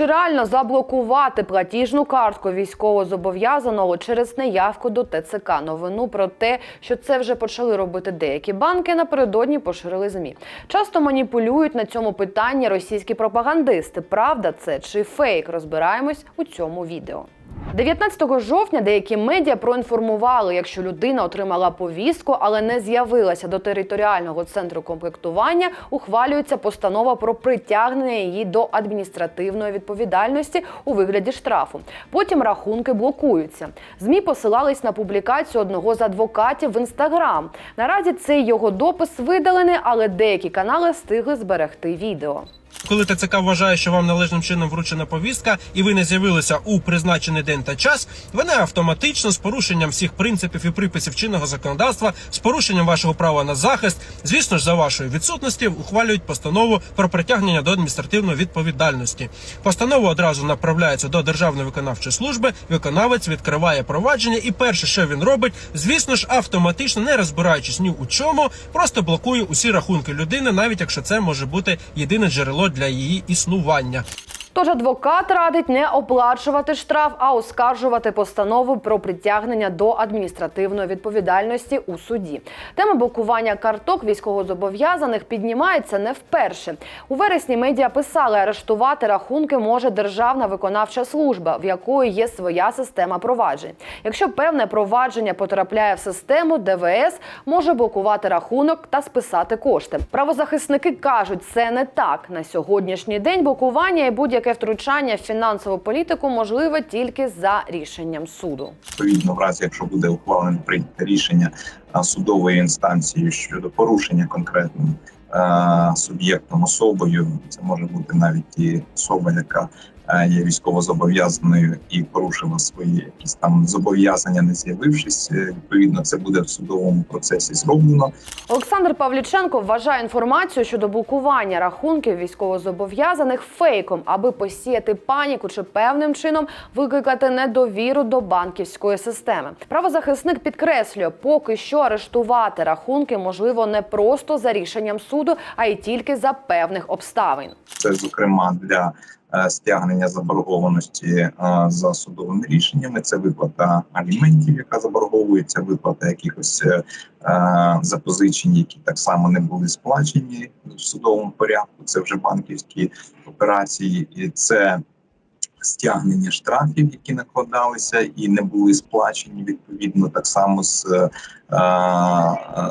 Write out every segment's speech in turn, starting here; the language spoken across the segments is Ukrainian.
чи реально заблокувати платіжну картку військовозобов'язаного через неявку до ТЦК? Новину про те, що це вже почали робити деякі банки, напередодні поширили змі. Часто маніпулюють на цьому питанні російські пропагандисти. Правда це чи фейк? Розбираємось у цьому відео. 19 жовтня деякі медіа проінформували, якщо людина отримала повістку, але не з'явилася до територіального центру комплектування, ухвалюється постанова про притягнення її до адміністративної відповідальності у вигляді штрафу. Потім рахунки блокуються. Змі посилались на публікацію одного з адвокатів в інстаграм. Наразі цей його допис видалений, але деякі канали встигли зберегти відео. Коли ТЦК вважає, що вам належним чином вручена повістка, і ви не з'явилися у призначений день та час, вони автоматично з порушенням всіх принципів і приписів чинного законодавства, з порушенням вашого права на захист, звісно ж, за вашої відсутності, ухвалюють постанову про притягнення до адміністративної відповідальності. Постанова одразу направляється до Державної виконавчої служби. Виконавець відкриває провадження, і перше, що він робить, звісно ж, автоматично, не розбираючись ні у чому, просто блокує усі рахунки людини, навіть якщо це може бути єдине джерело для її існування. Тож адвокат радить не оплачувати штраф, а оскаржувати постанову про притягнення до адміністративної відповідальності у суді. Тема блокування карток військовозобов'язаних піднімається не вперше. У вересні медіа писали, арештувати рахунки може Державна виконавча служба, в якої є своя система проваджень. Якщо певне провадження потрапляє в систему, ДВС може блокувати рахунок та списати кошти. Правозахисники кажуть, це не так. На сьогоднішній день блокування і будь-яке втручання в фінансову політику можливе тільки за рішенням суду. відповідно, в разі якщо буде ухвалене прийняте рішення судової інстанції щодо порушення конкретним е, суб'єктом особою, це може бути навіть і особа, яка є військовозобов'язаною і порушила свої якісь там зобов'язання, не з'явившись. Е, Відповідно, це буде в судовому процесі зроблено. Олександр Павліченко вважає інформацію щодо блокування рахунків військовозобов'язаних фейком, аби посіяти паніку чи певним чином викликати недовіру до банківської системи. Правозахисник підкреслює, поки що арештувати рахунки можливо не просто за рішенням суду, а й тільки за певних обставин. Це зокрема для е, стягнення заборгованості е, за судовими рішеннями. Це виплата аліментів, яка заборговується, виплата якихось е, е, запозичень, які так само не були сплачені в судовому порядку. Це вже банківські операції, і це стягнення штрафів, які накладалися і не були сплачені відповідно так само з е,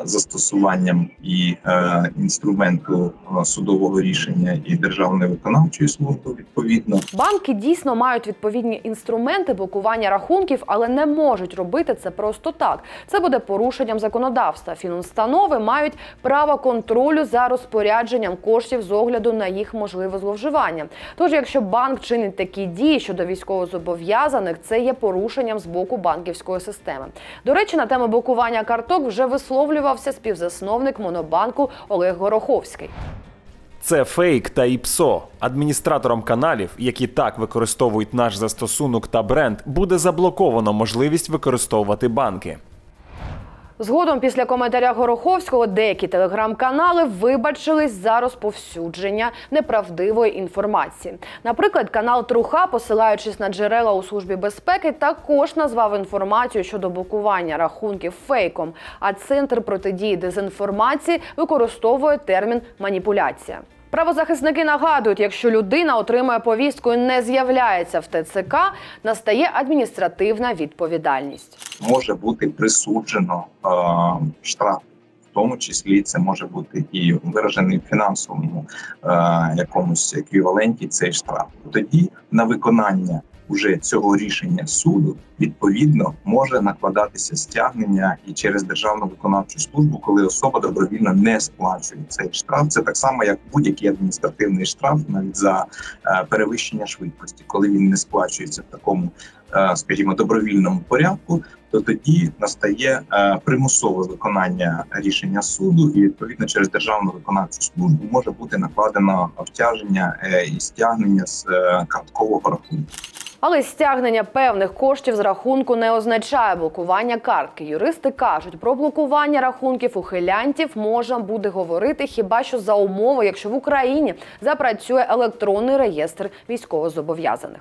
застосуванням і е, інструменту е, судового рішення і державної виконавчої служби. Відповідно, Банки дійсно мають відповідні інструменти блокування рахунків, але не можуть робити це просто так. Це буде порушенням законодавства. Фінустанови мають право контролю за розпорядженням коштів з огляду на їх можливе зловживання. Тож, якщо банк чинить такі дії щодо військовозобов'язаних, це є порушенням з боку банківської системи. До речі, на тему блокування карток вже висловлювався співзасновник Монобанку Олег Гороховський. Це фейк та ІПСО. Адміністраторам каналів, які так використовують наш застосунок та бренд, буде заблоковано можливість використовувати банки. Згодом, після коментаря Гороховського, деякі телеграм-канали вибачились за розповсюдження неправдивої інформації. Наприклад, канал Труха, посилаючись на джерела у службі безпеки, також назвав інформацію щодо блокування рахунків фейком. А центр протидії дезінформації використовує термін маніпуляція. Правозахисники нагадують, якщо людина отримує повістку і не з'являється в ТЦК, настає адміністративна відповідальність. Може бути присуджено е, штраф. В тому числі це може бути і виражений в фінансовому е, якомусь еквіваленті цей штраф. Тоді на виконання уже цього рішення суду відповідно може накладатися стягнення і через державну виконавчу службу, коли особа добровільно не сплачує цей штраф. Це так само, як будь-який адміністративний штраф, навіть за е, перевищення швидкості, коли він не сплачується в такому, е, скажімо, добровільному порядку то тоді настає е, примусове виконання рішення суду, і відповідно через державну виконавчу службу може бути накладено обтяження е, і стягнення з е, карткового рахунку. Але стягнення певних коштів з рахунку не означає блокування картки. Юристи кажуть, про блокування рахунків ухилянтів можна буде говорити хіба що за умови, якщо в Україні запрацює електронний реєстр військовозобов'язаних.